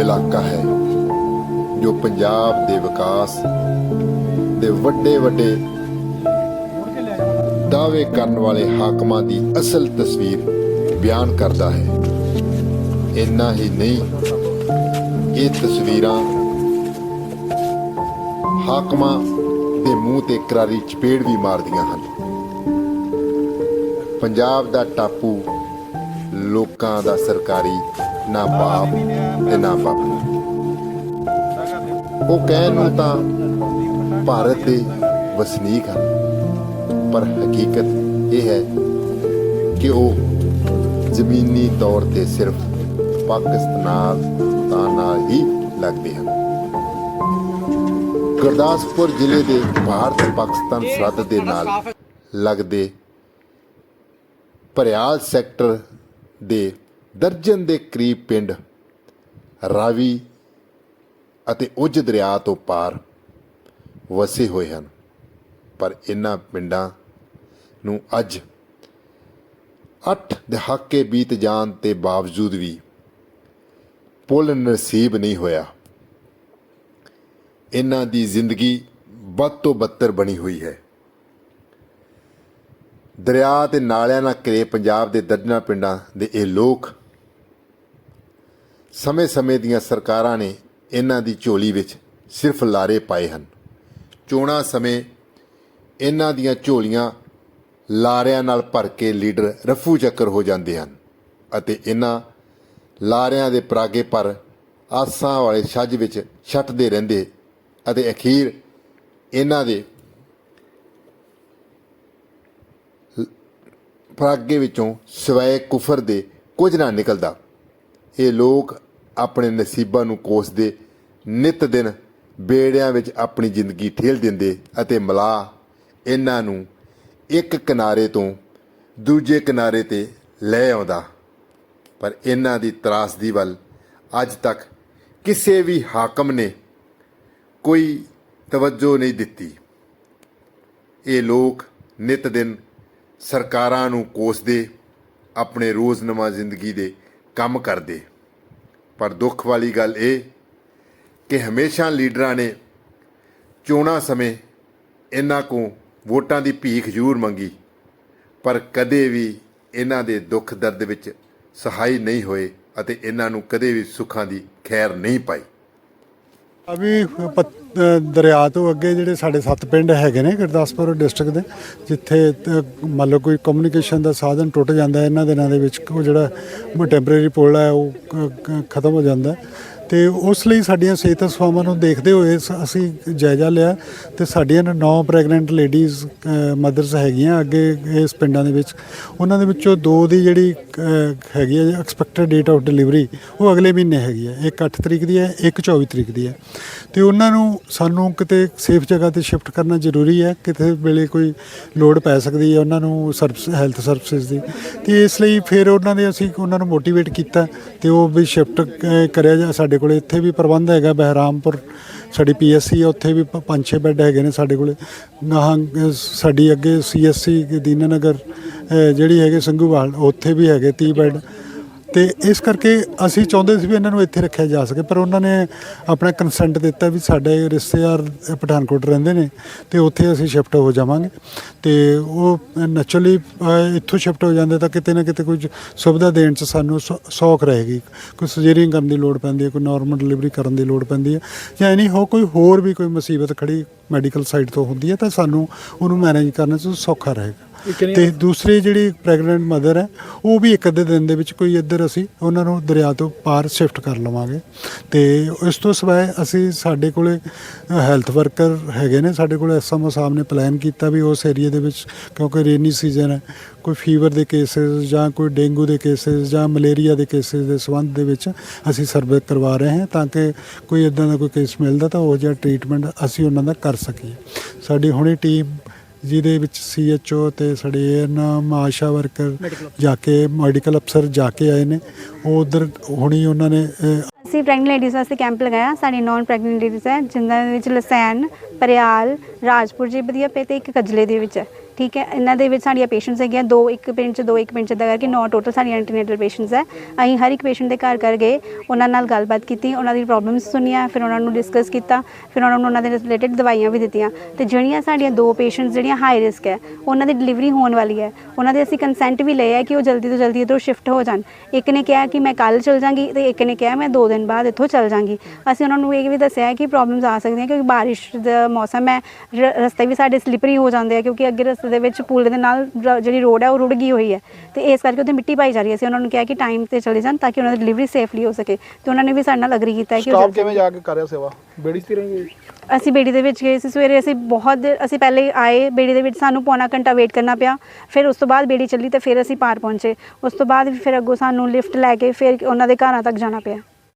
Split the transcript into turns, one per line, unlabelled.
ਇਲਾਕਾ ਹੈ ਜੋ ਪੰਜਾਬ ਦੇ ਵਿਕਾਸ ਦੇ ਵੱਡੇ ਵੱਡੇ ਦਾਅਵੇ ਕਰਨ ਵਾਲੇ ਹਾਕਮਾਂ ਦੀ ਅਸਲ ਤਸਵੀਰ ਬਿਆਨ ਕਰਦਾ ਹੈ। ਇੰਨਾ ਹੀ ਨਹੀਂ, ਇਹ ਤਸਵੀਰਾਂ ਹਾਕਮਾਂ ਦੇ ਮੂੰਹ ਤੇ ਕਰਾਰੀ ਚਪੇੜ ਵੀ ਮਾਰਦੀਆਂ ਹਨ। ਪੰਜਾਬ ਦਾ ਟਾਪੂ ਲੋਕਾਂ ਦਾ ਸਰਕਾਰੀ ਨਾ ਬਾਪ ਤੇ ਨਾ ਬਾਪੂ ਉਹ ਕਹਿਣ ਨੂੰ ਤਾਂ ਭਾਰਤ ਦੇ ਵਸਨੀਕ ਹਨ, ਪਰ ਹਕੀਕਤ ਇਹ ਹੈ ਕਿ ਉਹ ਜ਼ਮੀਨੀ ਤੌਰ ਤੇ ਸਿਰਫ ਪਾਕਿਸਤਾਨ ਨਾਲ ਹੀ ਲੱਗਦੇ ਹਨ। ਗੁਰਦਾਸਪੁਰ ਜ਼ਿਲ੍ਹੇ ਦੇ ਭਾਰਤ ਪਾਕਿਸਤਾਨ ਸਰਹੱਦ ਦੇ ਨਾਲ ਲੱਗਦੇ ਭਰਿਆਲ ਸੈਕਟਰ ਦੇ ਦਰਜਨ ਦੇ ਕਰੀਬ ਪਿੰਡ, ਰਾਵੀ ਅਤੇ ਉਜ ਦਰਿਆ ਤੋਂ ਪਾਰ ਵਸੇ ਹੋਏ ਹਨ। ਪਰ ਇਨ੍ਹਾਂ ਪਿੰਡਾਂ ਨੂੰ ਅੱਜ 8 ਦਹਾਕੇ ਬੀਤ ਜਾਣ ਤੇ ਬਾਵਜੂਦ ਵੀ ਪੁੱਲ ਨਸੀਬ ਨਹੀਂ ਹੋਇਆ। ਇਹਨਾਂ ਦੀ ਜ਼ਿੰਦਗੀ ਬਦ ਤੋਂ ਬੱਤਰ ਬਣੀ ਹੋਈ ਹੈ। ਦਰਿਆ ਤੇ ਨਾਲਿਆਂ ਨਾਲ ਘਿਰੇ ਪੰਜਾਬ ਦੇ ਦਰਜਨਾਂ ਪਿੰਡਾਂ ਦੇ ਇਹ ਲੋਕ ਸਮੇਂ-ਸਮੇਂ ਦੀਆਂ ਸਰਕਾਰਾਂ ਨੇ ਇਹਨਾਂ ਦੀ ਝੋਲੀ ਵਿੱਚ ਸਿਰਫ ਲਾਰੇ ਪਾਏ ਹਨ। ਚੋਣਾਂ ਸਮੇਂ ਇਹਨਾਂ ਦੀਆਂ ਝੋਲੀਆਂ ਲਾਰਿਆਂ ਨਾਲ ਭਰ ਕੇ ਲੀਡਰ ਰਫੂ ਚੱਕਰ ਹੋ ਜਾਂਦੇ ਹਨ ਅਤੇ ਇਹਨਾਂ ਲਾਰਿਆਂ ਦੇ ਪਰਾਗੇ ਪਰ ਆਸਾਂ ਵਾਲੇ ਛੱਜ ਵਿੱਚ ਛੱਟਦੇ ਰਹਿੰਦੇ ਅਤੇ ਅਖੀਰ ਇਹਨਾਂ ਦੇ ਪਰਾਗੇ ਵਿੱਚੋਂ ਸਵੈ ਕੁਫਰ ਦੇ ਕੁਝ ਨਾ ਨਿਕਲਦਾ। ਇਹ ਲੋਕ ਆਪਣੇ ਨਸੀਬਾਂ ਨੂੰ ਕੋਸਦੇ, ਨਿਤ ਦਿਨ ਬੇੜਿਆਂ ਵਿੱਚ ਆਪਣੀ ਜ਼ਿੰਦਗੀ ਠੇਲ ਦਿੰਦੇ ਅਤੇ ਮਲਾ ਇਹਨਾਂ ਨੂੰ ਇੱਕ ਕਿਨਾਰੇ ਤੋਂ ਦੂਜੇ ਕਿਨਾਰੇ ਤੇ ਲੈ ਆਉਂਦਾ। ਪਰ ਇਹਨਾਂ ਦੀ ਤਰਾਸਦੀ ਵੱਲ ਅੱਜ ਤੱਕ ਕਿਸੇ ਵੀ ਹਾਕਮ ਨੇ ਕੋਈ ਤਵੱਜੋ ਨਹੀਂ ਦਿੱਤੀ। ਇਹ ਲੋਕ ਨਿਤ ਦਿਨ ਸਰਕਾਰਾਂ ਨੂੰ ਕੋਸਦੇ, ਆਪਣੇ ਰੋਜ਼ਨਮਾ ਜ਼ਿੰਦਗੀ ਦੇ ਕੰਮ ਕਰਦੇ। ਪਰ ਦੁੱਖ ਵਾਲੀ ਗੱਲ ਇਹ ਕਿ ਹਮੇਸ਼ਾ ਲੀਡਰਾਂ ਨੇ ਚੋਣਾਂ ਸਮੇਂ ਇਹਨਾਂ ਕੋ ਵੋਟਾਂ ਦੀ ਭੀਖ ਜ਼ਰੂਰ ਮੰਗੀ, ਪਰ ਕਦੇ ਵੀ ਇਹਨਾਂ ਦੇ ਦੁੱਖ ਦਰਦ ਵਿੱਚ ਸਹਾਈ ਨਹੀਂ ਹੋਏ ਅਤੇ ਇਹਨਾਂ ਨੂੰ ਕਦੇ ਵੀ ਸੁੱਖਾਂ ਦੀ ਖੈਰ ਨਹੀਂ ਪਾਈ।
ਅਭੀ ਦਰਿਆ ਤੋਂ ਅੱਗੇ ਜਿਹੜੇ ਸਾਡੇ ਸੱਤ ਪਿੰਡ ਹੈਗੇ ਨੇ ਗੁਰਦਾਸਪੁਰ ਡਿਸਟ੍ਰਿਕਟ ਦੇ, ਜਿੱਥੇ ਮੰਨ ਲਓ ਕੋਈ ਕਮਿਊਨੀਕੇਸ਼ਨ ਦਾ ਸਾਧਨ ਟੁੱਟ ਜਾਂਦਾ ਹੈ ਇਹਨਾਂ ਦਿਨਾਂ ਦੇ ਵਿੱਚ ਉਹ ਜਿਹੜਾ ਟੈਂਪਰੇਰੀ ਪੁਲ ਹੈ, ਉਹ ਕ- ਖਤਮ ਹੋ ਜਾਂਦਾ ਹੈ। ਤੇ ਉਸ ਲਈ ਸਾਡੀਆਂ ਸਿਹਤ ਸੇਵਾਵਾਂ ਨੂੰ ਦੇਖਦੇ ਹੋਏ ਸ- ਅਸੀਂ ਜਾਇਜ਼ਾ ਲਿਆ ਤੇ ਸਾਡੀਆਂ ਨੌ ਪ੍ਰੈਗਨੈਂਟ ਲੇਡੀਜ਼ ਮਦਰਸ ਹੈਗੀਆਂ ਅੱਗੇ ਇਸ ਪਿੰਡਾਂ ਦੇ ਵਿੱਚ। ਉਹਨਾਂ ਦੇ ਵਿੱਚੋਂ ਦੋ ਦੀ ਜਿਹੜੀ ਅ, ਹੈਗੀ ਹੈ ਐਕਸਪੈਕਟਡ ਡੇਟ ਆਫ ਡਿਲੀਵਰੀ ਉਹ ਅਗਲੇ ਮਹੀਨੇ ਹੈਗੀ ਹੈ ਇੱਕ 8 ਤਰੀਕ ਦੀ ਹੈ ਇੱਕ 24 ਤਰੀਕ ਦੀ ਹੈ। ਤੇ ਉਹਨਾਂ ਨੂੰ ਸਾਨੂੰ ਕਿਤੇ ਸੇਫ ਜਗ੍ਹਾ ਤੇ ਸ਼ਿਫਟ ਕਰਨਾ ਜ਼ਰੂਰੀ ਹੈ ਕਿਤੇ ਵੇਲੇ ਕੋਈ ਲੋੜ ਪੈ ਸਕਦੀ ਹੈ ਉਹਨਾਂ ਨੂੰ ਸਰਵਿਸ ਹੈਲਥ ਸਰਵਿਸਿਜ਼ ਦੀ। ਤੇ ਇਸ ਲਈ ਫਿਰ ਉਹਨਾਂ ਦੇ ਅਸੀਂ ਉਹਨਾਂ ਨੂੰ ਮੋਟੀਵੇਟ ਕੀਤਾ ਤੇ ਉਹ ਵੀ ਸ਼ਿਫਟ ਕਰਿਆ ਜਾ ਸਾਡੇ ਸਾਡੇ ਕੋਲੇ ਇੱਥੇ ਵੀ ਪ੍ਰਬੰਧ ਹੈਗਾ ਬਹਿਰਾਮਪੁਰ ਸਾਡੀ ਪੀਐਸਸੀ ਹੈ ਉੱਥੇ ਵੀ ਪ- ਪੰਜ ਛੇ ਬੈੱਡ ਹੈਗੇ ਨੇ ਸਾਡੇ ਕੋਲੇ। ਗਾਹਾਂ ਅ, ਸਾਡੀ ਅੱਗੇ ਸੀਐਸਸੀ ਦੀਨਾਨਗਰ ਅ, ਜਿਹੜੀ ਹੈਗੇ ਸੰਘੂਵਾਲ ਉੱਥੇ ਵੀ ਹੈਗੇ 30 ਬੈੱਡ। ਤੇ ਇਸ ਕਰਕੇ ਅਸੀਂ ਚਾਹੁੰਦੇ ਸੀ ਵੀ ਇਹਨਾਂ ਨੂੰ ਇੱਥੇ ਰੱਖਿਆ ਜਾ ਸਕੇ, ਪਰ ਉਹਨਾਂ ਨੇ ਆਪਣਾ ਕੰਸੈਂਟ ਦਿੱਤਾ ਵੀ ਸਾਡੇ ਰਿਸ਼ਤੇਦਾਰ ਪਠਾਨਕੋਟ ਰਹਿੰਦੇ ਨੇ ਤੇ ਉੱਥੇ ਅਸੀਂ ਸ਼ਿਫਟ ਹੋ ਜਾਵਾਂਗੇ। ਤੇ ਉਹ ਨੈਚੁਰਲੀ ਇੱਥੋਂ ਸ਼ਿਫਟ ਹੋ ਜਾਂਦੇ ਤਾਂ ਕਿਤੇ ਨਾ ਕਿਤੇ ਕੁਝ ਸੁਵਿਧਾ ਦੇਣ 'ਚ ਸਾਨੂੰ ਸੌ- ਸੌਖ ਰਹੇਗੀ। ਕੋਈ ਸਰਜਰੀਆਂ ਕਰਨ ਦੀ ਲੋੜ ਪੈਂਦੀ ਹੈ, ਕੋਈ ਨਾਰਮਲ ਡਿਲੀਵਰੀ ਕਰਨ ਦੀ ਲੋੜ ਪੈਂਦੀ ਹੈ ਜਾਂ ਨਹੀਂ ਹੋ ਕੋਈ ਹੋਰ ਵੀ ਕੋਈ ਮੁਸੀਬਤ ਖੜੀ ਮੈਡੀਕਲ ਸਾਈਡ ਤੋਂ ਹੁੰਦੀ ਹੈ ਤਾਂ ਸਾਨੂੰ ਉਹਨੂੰ ਮੈਨੇਜ ਕਰਨ 'ਚ ਸੌਖਾ ਰਹੇਗਾ। ਤੇ ਦੂਸਰੀ ਜਿਹੜੀ ਪ੍ਰੈਗਨੈਂਟ ਮਦਰ ਹੈ ਉਹ ਵੀ ਇੱਕ ਅੱਧੇ ਦਿਨ ਦੇ ਵਿੱਚ ਕੋਈ ਇੱਧਰ ਅਸੀਂ ਉਹਨਾਂ ਨੂੰ ਦਰਿਆ ਤੋਂ ਪਾਰ ਸ਼ਿਫਟ ਕਰ ਲਵਾਂਗੇ। ਤੇ ਇਸ ਤੋਂ ਸਿਵਾਏ ਅਸੀਂ ਸਾਡੇ ਕੋਲੇ ਹੈਲਥ ਵਰਕਰ ਹੈਗੇ ਨੇ ਸਾਡੇ ਕੋਲੇ ਐਸਐਮਓ ਸਾਹਿਬ ਨੇ ਪਲਾਨ ਕੀਤਾ ਵੀ ਉਸ ਏਰੀਆ ਦੇ ਵਿੱਚ ਕਿਉਂਕਿ ਰੇਨੀ ਸੀਜ਼ਨ ਹੈ ਕੋਈ ਫੀਵਰ ਦੇ ਕੇਸਿਸ ਜਾਂ ਕੋਈ ਡੇਂਗੂ ਦੇ ਕੇਸਿਸ ਜਾਂ ਮਲੇਰੀਆ ਦੇ ਕੇਸਿਸ ਦੇ ਸੰਬੰਧ ਦੇ ਵਿੱਚ ਅਸੀਂ ਸਰਵੇ ਕਰਵਾ ਰਹੇ ਹਾਂ ਤਾਂ ਕਿ ਕੋਈ ਇਦਾਂ ਦਾ ਕੋਈ ਕੇਸ ਮਿਲਦਾ ਤਾਂ ਉਹ ਜਿਹਾ ਟ੍ਰੀਟਮੈਂਟ ਅਸੀਂ ਉਹਨਾਂ ਦਾ ਕਰ ਸਕੀਏ। ਸਾਡੀ ਹੁਣੇ ਟੀਮ ਜਿਹਦੇ ਵਿੱਚ ਸੀਐਚਓ ਤੇ ਸਾਡੇ ਐਨਐਮ ਆਸ਼ਾ ਵਰਕਰ ਜਾ ਕੇ ਮੈਡੀਕਲ ਅਫਸਰ ਜਾ ਕੇ ਆਏ ਨੇ। ਉਹ ਉਧਰ ਹੁਣੀ ਉਹਨਾਂ ਨੇ ਅਹ,
ਅਸੀਂ ਪ੍ਰੈਗਨੈਂਟ ਲੇਡੀਜ਼ ਵਾਸਤੇ ਕੈਂਪ ਲਗਾਇਆ। ਸਾਡੀ ਨਾਨ ਪ੍ਰੈਗਨੈਂਟ ਲੇਡੀਜ਼ ਹੈ ਜਿਨ੍ਹਾਂ ਦੇ ਵਿੱਚ ਲਸੈਨ ਪਰਿਆਲ ਰਾਜਪੁਰ ਜੀ ਵਧੀਆ ਪੇ ਤੇ ਇੱਕ ਕਜਲੇ ਦੇ ਵਿੱਚ ਹੈ। ਠੀਕ ਹੈ? ਇਹਨਾਂ ਦੇ ਵਿੱਚ ਸਾਡੀਆਂ ਪੇਸ਼ੈਂਟਸ ਹੈਗੀਆਂ, ਦੋ ਇੱਕ ਪਿੰਡ 'ਚ, ਦੋ ਇੱਕ ਪਿੰਡ 'ਚ ਦਾ ਕਰਕੇ ਨੌ ਟੋਟਲ ਸਾਡੀਆਂ ਐਂਟੀਨੇਟਲ ਪੇਸ਼ੈਂਟਸ ਹੈ। ਅਸੀਂ ਹਰ ਇੱਕ ਪੇਸ਼ੈਂਟ ਦੇ ਘਰ ਘਰ ਗਏ, ਉਹਨਾਂ ਨਾਲ ਗੱਲਬਾਤ ਕੀਤੀ, ਉਹਨਾਂ ਦੀ ਪ੍ਰੋਬਲਮਸ ਸੁਣੀਆਂ, ਫਿਰ ਉਹਨਾਂ ਨੂੰ ਡਿਸਕਸ ਕੀਤਾ, ਫਿਰ ਉਹਨਾਂ ਨੂੰ ਉਹਨਾਂ ਦੇ ਰਿਲੇਟਡ ਦਵਾਈਆਂ ਵੀ ਦਿੱਤੀਆਂ। ਤੇ ਜਿਹੜੀਆਂ ਸਾਡੀਆਂ ਦੋ ਪੇਸ਼ੈਂਟਸ ਜਿਹੜੀਆਂ ਹਾਈ ਰਿਸਕ ਹੈ, ਉਹਨਾਂ ਦੀ ਡਿਲੀਵਰੀ ਹੋਣ ਵਾਲੀ ਹੈ। ਉਹਨਾਂ ਦੇ ਅਸੀਂ ਕੰਸੈਂਟ ਵੀ ਲਏ ਹੈ ਕਿ ਉਹ ਜਲਦੀ ਤੋਂ ਜਲਦੀ ਇੱਧਰੋਂ ਸ਼ਿਫਟ ਹੋ ਜਾਣ। ਇੱਕ ਨੇ ਕਿਹਾ ਕਿ ਮੈਂ ਕੱਲ ਚਲ ਜਾਂਗੀ ਤੇ ਇੱਕ ਨੇ ਕਿਹਾ ਮੈਂ 2 ਦਿਨ ਬਾਅਦ ਇੱਥੋਂ ਚਲ ਜਾਂਗੀ। ਅਸੀਂ ਉਹਨਾਂ ਨੂੰ ਇਹ ਵੀ ਦੱਸਿਆ ਕਿ ਪ੍ਰੋਬਲਮਸ ਆ ਸਕਦੀਆਂ ਕਿਉਂਕਿ ਬਾਰਿਸ਼ ਦਾ ਮੌਸਮ ਹੈ, ਰ- ਰਸਤੇ ਵੀ ਸਾਡੇ ਸਲਿਪਰੀ ਹੋ ਜਾਂਦੇ ਆ ਕਿਉਂਕਿ ਅੱਗੇ ਰਸਤੇ ਦੇ ਵਿੱਚ ਪੁਲ ਦੇ ਨਾਲ ਰ- ਜਿਹੜੀ ਰੋਡ ਹੈ ਉਹ ਰੁੜ ਗਈ ਹੋਈ ਹੈ। ਤੇ ਇਸ ਕਰਕੇ ਉੱਥੇ ਮਿੱਟੀ ਪਾਈ ਜਾ ਰਹੀ ਹੈ। ਅਸੀਂ ਉਹਨਾਂ ਨੂੰ ਕਿਹਾ ਕਿ ਟਾਈਮ ਤੇ ਚਲੇ ਜਾਣ ਤਾਂ ਕਿ ਉਹਨਾਂ ਦੀ ਡਿਲੀਵਰੀ ਸੇਫਲੀ ਹੋ ਸਕੇ। ਤੇ ਉਹਨਾਂ ਨੇ ਵੀ ਸਾਡੇ ਨਾਲ ਅਗਰੀ ਕੀਤਾ ਹੈ ਕਿ ਉਹ ਜਲਦੀ-
ਕਿਵੇਂ ਜਾ ਕੇ ਕਰ ਰਿਹਾ ਸੇਵਾ? ਬੇੜੀ ਸਤੀ ਰਹੀ
ਅਸੀਂ ਬੇੜੀ ਦੇ ਵਿੱਚ ਗਏ ਸੀ। ਸਵੇਰੇ ਅਸੀਂ ਬਹੁਤ ਦੇਰ ਅਸੀਂ ਪਹਿਲੇ ਆਏ ਬੇੜੀ ਦੇ ਵਿੱਚ ਸਾਨੂੰ ਪੌਣਾ ਘੰਟਾ ਵੇਟ ਕਰਨਾ ਪਿਆ। ਫਿਰ ਉਸ ਤੋਂ ਬਾਅਦ ਬੇੜੀ ਚੱਲੀ ਤੇ ਫਿਰ ਅਸੀਂ ਪਾਰ ਪਹੁੰਚੇ। ਉਸ ਤੋਂ ਬਾਅਦ ਫਿਰ ਅੱਗੋਂ ਸਾਨੂੰ ਲਿਫਟ ਲੈ ਕੇ ਫਿਰ ਉਹਨਾਂ ਦੇ ਘਰਾਂ ਤੱਕ ਜਾਣਾ ਪਿਆ।